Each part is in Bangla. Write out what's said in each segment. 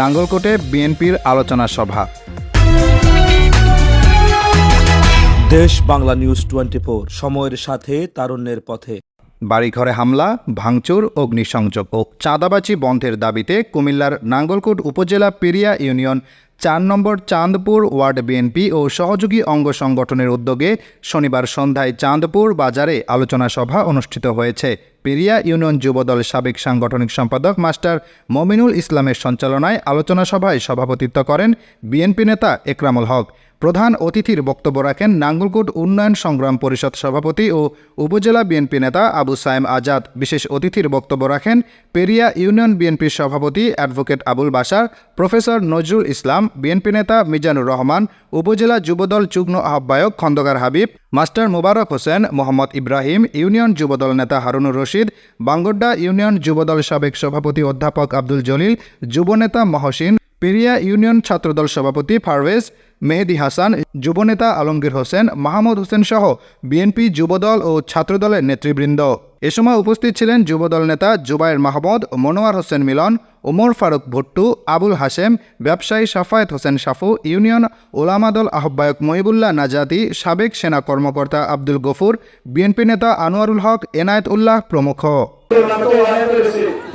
নাঙ্গলকোটে বিএনপির আলোচনা সভা। দেশ বাংলা নিউজ টোয়েন্টি সময়ের সাথে তারুণ্যের পথে। বাড়িঘরে হামলা ভাঙচুর অগ্নিসংযোগ ও চাঁদাবাজি বন্ধের দাবিতে কুমিল্লার নাঙ্গলকোট উপজেলা পেরিয়া ইউনিয়ন চার নম্বর চাঁদপুর, ওয়ার্ড বিএনপি ও সহযোগী অঙ্গ সংগঠনের উদ্যোগে শনিবার সন্ধ্যায় চাঁদপুর বাজারে আলোচনা সভা অনুষ্ঠিত হয়েছে। পেরিয়া ইউনিয়ন যুবদল সাবেক সাংগঠনিক সম্পাদক মাস্টার মমিনুল ইসলামের সঞ্চালনায় আলোচনা সভায় সভাপতিত্ব করেন বিএনপি নেতা একরামুল হক। প্রধান অতিথির বক্তব্য রাখেন নাঙ্গলকোট উন্নয়ন সংগ্রাম পরিষদ সভাপতি ও উপজেলা বিএনপি নেতা আবু সাইম আজাদ। বিশেষ অতিথির বক্তব্য রাখেন পেরিয়া ইউনিয়ন বিএনপির সভাপতি অ্যাডভোকেট আবুল বাসার প্রফেসর নজরুল ইসলাম, বিএনপি নেতা মিজানুর রহমান, উপজেলা যুবদল যুগ্ম আহ্বায়ক খন্দকার হাবিব, মাস্টার মুবারক হোসেন, মোহাম্মদ ইব্রাহিম, ইউনিয়ন যুবদল নেতা হারুনুর রশিদ বাঙ্গোড্ডা ইউনিয়ন যুবদল সাবেক সভাপতি অধ্যাপক আব্দুল জলিল যুবনেতা মহসিন পেরিয়া ইউনিয়ন ছাত্রদল সভাপতি পারভেজ মেহেদি হাসান, যুবনেতা আলমগীর হোসেন, মাহমুদ হোসেন সহ বিএনপি যুবদল ও ছাত্রদলের নেতৃবৃন্দ। এ সময় উপস্থিত ছিলেন যুবদল নেতা জুবায়ের মাহমদ, মনোয়ার হোসেন মিলন, ওমর ফারুক ভুট্টু, আবুল হাসেম ব্যবসায়ী সাফায়েত হোসেন সাফু, ইউনিয়ন ওলামাদল আহ্বায়ক মহিবুল্লাহ নাজাতি, সাবেক সেনা কর্মকর্তা আব্দুল গফুর, বিএনপি নেতা আনোয়ারুল হক এনায়েত উল্লাহ প্রমুখ।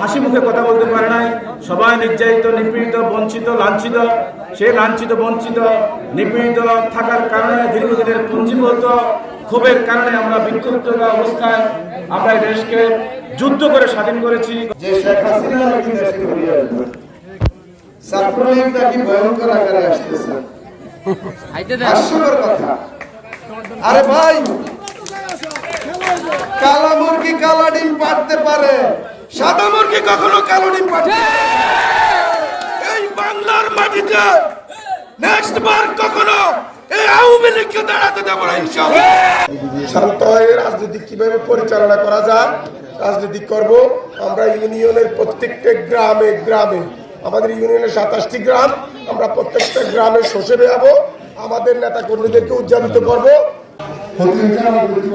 হাসি মুখে কথা বলতে পারে নাই। সবাই নির্যাতিত নিপীড়িত বঞ্চিত লাঞ্ছিত। সে লাঞ্ছিত বঞ্চিত নিপীড়িত থাকার কারণে দীর্ঘদিনের পুঞ্জীভূত ক্ষোভের কারণে আমরা বিক্ষুব্ধ অবস্থায়। আমরা এই দেশকে যুদ্ধ করে স্বাধীন করেছি। যে শেখ হাসিনা নাকি দেশে ফিরিয়ে আসবে ছাত্রলীগ নাকি ভয়ঙ্কর আকারে আসতেছে। হাস্যকর কথা। আরে ভাই কালা মুরগি কালা ডিম পাড়তে পারে। সাদা মুরগি কখনো কালো ডিম না। এই বাংলার মাটিতে নেক্সট বার কখনো এই আওয়ামী লীগকে দাঁড়াতে দেবো না ইনশাআল্লাহ। শান্ত হয়ে রাজনীতি কীভাবে পরিচালনা করা যায় রাজনীতি করব। আমরা ইউনিয়নের প্রত্যেকটা গ্রামে গ্রামে আমাদের ইউনিয়নের সাতাশটি গ্রাম আমরা প্রত্যেকটা গ্রামে শোষে বেয়াবো আমাদের নেতা কর্মীদেরকে উদযাপিত করব। আমরা বুঝতে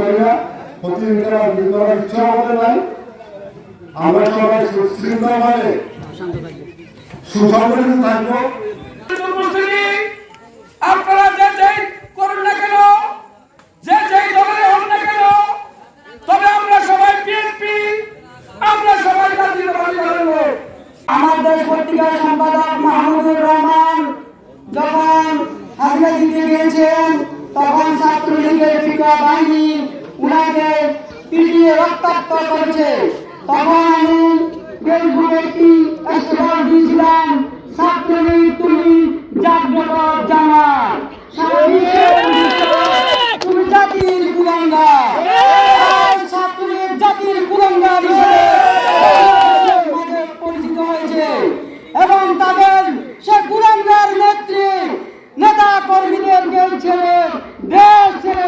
ইচ্ছা আমাদের নাই আমরা সবাই সুশৃঙ্খলভাবে সুসংগঠিত থাকব। আপনারা যে যেই করুন না কেন যে যেই দলের হন না কেন তবে আমরা সবাই বিএনপি আমরা সবাই দলের লোক আমাদের পত্রিকার সম্পাদক মাহমুদুর রহমান যখন হাজিরা দিতে গিয়েছেন তখন ছাত্রলীগের ফিকা বাহিনী উনাকে পিটিয়ে রক্তাক্ত করেছে। জানা জাতির পরিচিত হয়েছে এবং তাদের সে নেতা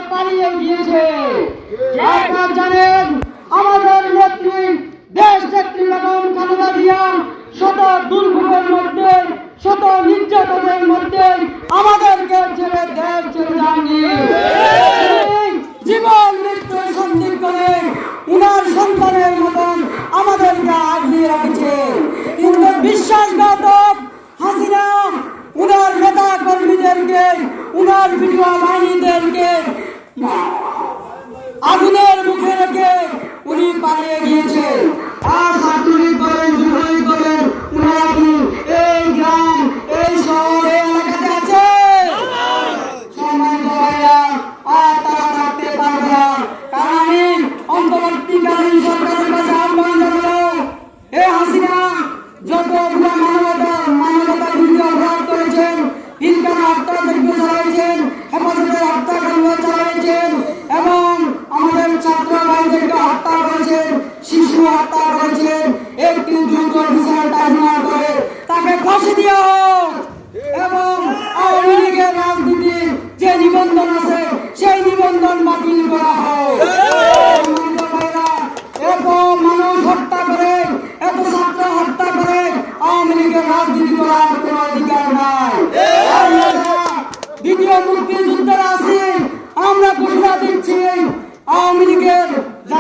পালিয়ে গিয়েছে। জানেন আমাদের নেত্রী দেশ নেত্রী বেগম খালেদা জিয়া শত দুর্ভোগের মধ্যে শত নির্যাতনের মধ্যে আমাদেরকে ছেড়ে দেশ ছেড়ে যাননি তিনি জীবন মৃত্যুর সন্ধি করে উনার সন্তানের মতন আমাদেরকে আগলিয়ে রেখেছে কিন্তু বিশ্বাসঘাতক হাসিনা উনার নেতা কর্মীদেরকে উনার ভিডিও বাহিনীদেরকে আগুনের মুখে রেখে উনি পালিয়ে গিয়েছেন। আর ছাত্রলীগ বলেন যুবলীগ বলেন উনারা কি এই গ্রাম, এই শহর, এই এলাকাতে আছে? সম্মানিত ভাইরা আর তারা থাকতে পারবে না। কারণ অন্তর্বর্তীকালীন সরকারের কাছে আহ্বান এ হাসিনা হত্যা করেছেন শিশু হত্যা করেছেন একটি দ্রুত বিচার দাবি করে। তাকে ফাঁসি দেওয়া এবং আওয়ামী লীগের যে নিবন্ধন আছে, সেই নিবন্ধন বাতিল করা হোক। হত্যা করে, এত ছাত্র হত্যা কোনো অধিকার নাই। দ্বিতীয় মুক্তিযুদ্ধের আছে আমরা ঘোষণা দিচ্ছি, আওয়ামী লীগের